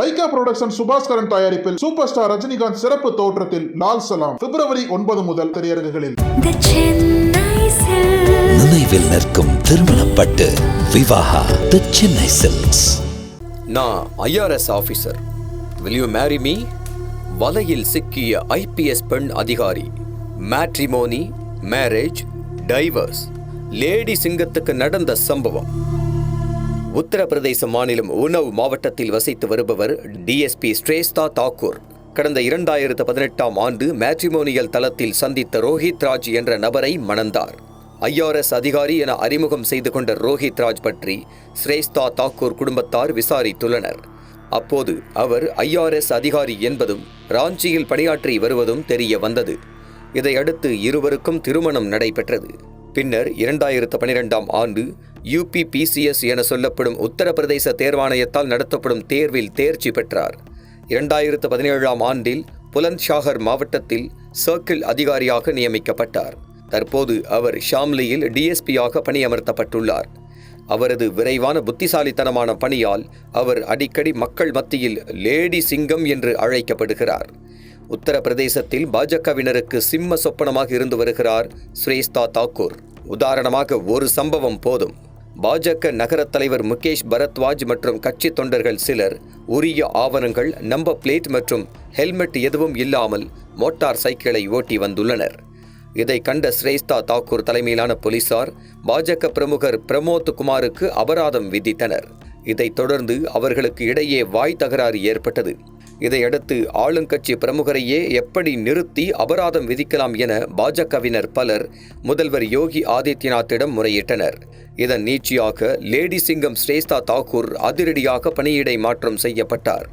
Lyca production Subaskaran தயாரிப்பில் super star Rajinikanth சிறப்பு தோற்றத்தில் லால் சலாம். பிப்ரவரி ஒன்பது முதல் திரையரங்குகளில். நினைவில் நிற்கும் திருமணப்பட்டு விவாகா தி சென்னை சில்க்ஸ் நான் IRS officer will you marry me? வலையில் சிக்கிய ஐபிஎஸ் பெண் அதிகாரி. மேட்ரிமோனி மேரேஜ் டைவர்ஸ் லேடி சிங்கத்துக்கு நடந்த சம்பவம். உத்தரப்பிரதேச மாநிலம் உனவ் மாவட்டத்தில் வசித்து வருபவர் டிஎஸ்பி ஸ்ரேஸ்தா தாக்கூர். கடந்த இரண்டாயிரத்து பதினெட்டாம் ஆண்டு மேட்ரிமோனியல் தளத்தில் சந்தித்த ரோஹித் ராஜ் என்ற நபரை மணந்தார். ஐஆர்எஸ் அதிகாரி என அறிமுகம் செய்து கொண்ட ரோஹித் ராஜ் பற்றி ஸ்ரேஸ்தா தாக்கூர் குடும்பத்தார் விசாரித்துள்ளனர். அப்போது அவர் ஐஆர்எஸ் அதிகாரி என்பதும் ராஞ்சியில் பணியாற்றி வருவதும் தெரிய வந்தது. இதையடுத்து இருவருக்கும் திருமணம் நடைபெற்றது. பின்னர் இரண்டாயிரத்து பனிரெண்டாம் ஆண்டு யூபிபிசிஎஸ் என சொல்லப்படும் உத்தரப்பிரதேச தேர்வாணையத்தால் நடத்தப்படும் தேர்வில் தேர்ச்சி பெற்றார். இரண்டாயிரத்து பதினேழாம் ஆண்டில் புலந்த்ஷாகர் மாவட்டத்தில் சர்க்கிள் அதிகாரியாக நியமிக்கப்பட்டார். தற்போது அவர் ஷாம்லியில் டிஎஸ்பியாக பணியமர்த்தப்பட்டுள்ளார். அவரது விரைவான புத்திசாலித்தனமான பணியால் அவர் அடிக்கடி மக்கள் மத்தியில் லேடி சிங்கம் என்று அழைக்கப்படுகிறார். உத்தரப்பிரதேசத்தில் பாஜகவினருக்கு சிம்ம சொப்பனமாக இருந்து வருகிறார் ஸ்ரேஸ்தா தாக்கூர். உதாரணமாக ஒரு சம்பவம் போதும். பாஜக நகரத் தலைவர் முகேஷ் பரத்வாஜ் மற்றும் கட்சி தொண்டர்கள் சிலர் உரிய ஆவணங்கள் நம்ப பிளேட் மற்றும் ஹெல்மெட் எதுவும் இல்லாமல் மோட்டார் சைக்கிளை ஓட்டி வந்துள்ளனர். இதை கண்ட ஸ்ரேஸ்தா தாக்கூர் தலைமையிலான போலீசார் பாஜக பிரமுகர் பிரமோத் குமாருக்கு அபராதம் விதித்தனர். இதைத் தொடர்ந்து அவர்களுக்கு இடையே வாய் தகராறு ஏற்பட்டது. இதையடுத்து ஆளுங்கட்சி பிரமுகரையே எப்படி நிறுத்தி அபராதம் விதிக்கலாம் என பாஜகவினர் பலர் முதல்வர் யோகி ஆதித்யநாத்திடம் முறையிட்டனர். இதன் நீட்சியாக லேடி சிங்கம் ஸ்ரேஸ்தா தாக்கூர் அதிரடியாக பணியிடை மாற்றம் செய்யப்பட்டார்.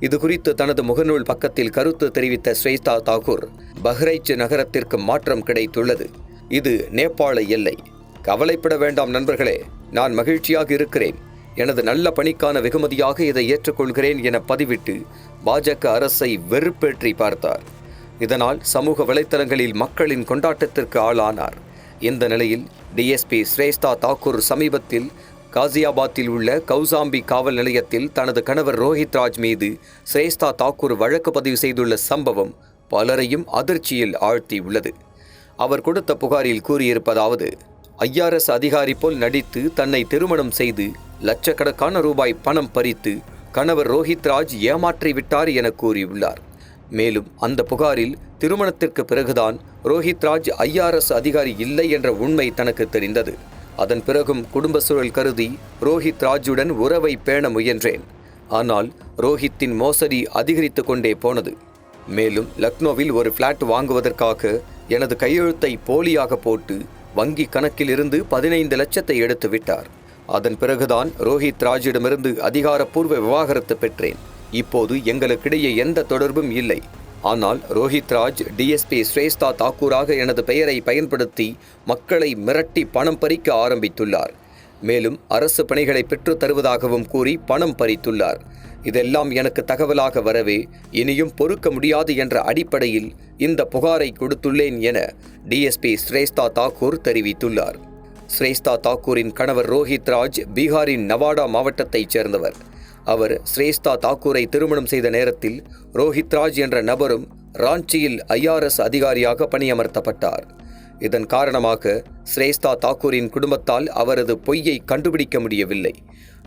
இது குறித்து தனது முகநூல் பக்கத்தில் கருத்து தெரிவித்த ஸ்ரேஸ்தா தாகூர் பஹ்ரைச் நகரத்திற்கு மாற்றம் கிடைத்துள்ளது. இது நேபாள எல்லை. கவலைப்பட வேண்டாம் நண்பர்களே நான் மகிழ்ச்சியாக இருக்கிறேன். எனது நல்ல பணிக்கான வெகுமதியாக இதை ஏற்றுக்கொள்கிறேன் என பதிவிட்டு பாஜக அரசை வெறுப்பேற்றி பார்த்தார். இதனால் சமூக வலைத்தளங்களில் மக்களின் கொண்டாட்டத்திற்கு ஆளானார். இந்த நிலையில் டிஎஸ்பி ஸ்ரேஷ்தா தாக்கூர் சமீபத்தில் காசியாபாத்தில் உள்ள கௌசாம்பி காவல் நிலையத்தில் தனது கணவர் ரோஹித் ராஜ் மீது ஸ்ரேஷ்தா தாக்கூர் வழக்கு பதிவு செய்துள்ள சம்பவம் பலரையும் அதிர்ச்சியில் ஆழ்த்தியுள்ளது. அவர் கொடுத்த புகாரில் கூறியிருப்பதாவது ஐஆர்எஸ் அதிகாரி போல் நடித்து தன்னை திருமணம் செய்து லட்சக்கணக்கான ரூபாய் பணம் பறித்து கணவர் ரோஹித் ராஜ் ஏமாற்றி விட்டார் என கூறியுள்ளார். மேலும் அந்த புகாரில் திருமணத்திற்கு பிறகுதான் ரோஹித் ராஜ் ஐஆர்எஸ் அதிகாரி இல்லை என்ற உண்மை தனக்கு தெரிந்தது. அதன் பிறகும் குடும்ப சூழல் கருதி ரோஹித் ராஜுடன் உறவை பேண முயன்றேன். ஆனால் ரோஹித்தின் மோசடி அதிகரித்து கொண்டே போனது. மேலும் லக்னோவில் ஒரு ஃப்ளாட் வாங்குவதற்காக எனது கையெழுத்தை போலியாக போட்டு வங்கி கணக்கிலிருந்து பதினைந்து லட்சத்தை எடுத்து விட்டார் அதன் பிறகுதான் ரோஹித் ராஜிடமிருந்து அதிகாரப்பூர்வ விவாகரத்து பெற்றேன். இப்போது எங்களுக்கிடையே எந்த தொடர்பும் இல்லை. ஆனால் ரோஹித் ராஜ் டிஎஸ்பி ஸ்ரேஸ்தா தாக்கூராக எனது பெயரை பயன்படுத்தி மக்களை மிரட்டி பணம் பறிக்க ஆரம்பித்துள்ளார். மேலும் அரசு பணிகளை பெற்றுத் தருவதாகவும் கூறி பணம் பறித்துள்ளார். இதெல்லாம் எனக்கு தகவலாக வரவே இனியும் பொறுக்க முடியாது என்ற அடிப்படையில் இந்த புகாரை கொடுத்துள்ளேன் என டிஎஸ்பி ஸ்ரேஸ்தா தாக்கூர் தெரிவித்துள்ளார். ஸ்ரேஸ்தா தாக்கூரின் கணவர் ரோஹித் ராஜ் பீகாரின் நவாடா மாவட்டத்தைச் சேர்ந்தவர். அவர் ஸ்ரேஸ்தா தாக்கூரை திருமணம் செய்த நேரத்தில் ரோஹித் ராஜ் என்ற நபரும் ராஞ்சியில் ஐஆர்எஸ் அதிகாரியாக பணியமர்த்தப்பட்டார். இதன் காரணமாக ஸ்ரேஸ்தா தாக்கூரின் குடும்பத்தால் அவரது பொய்யை கண்டுபிடிக்க முடியவில்லை.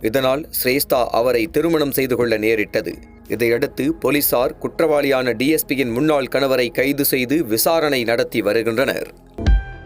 இதனால் ஸ்ரேஸ்தா அவரை திருமணம் செய்து கொள்ள நேரிட்டது. இதையடுத்து போலீசார் குற்றவாளியான டிஎஸ்பியின் முன்னாள் கணவரை கைது செய்து விசாரணை நடத்தி வருகின்றனர்.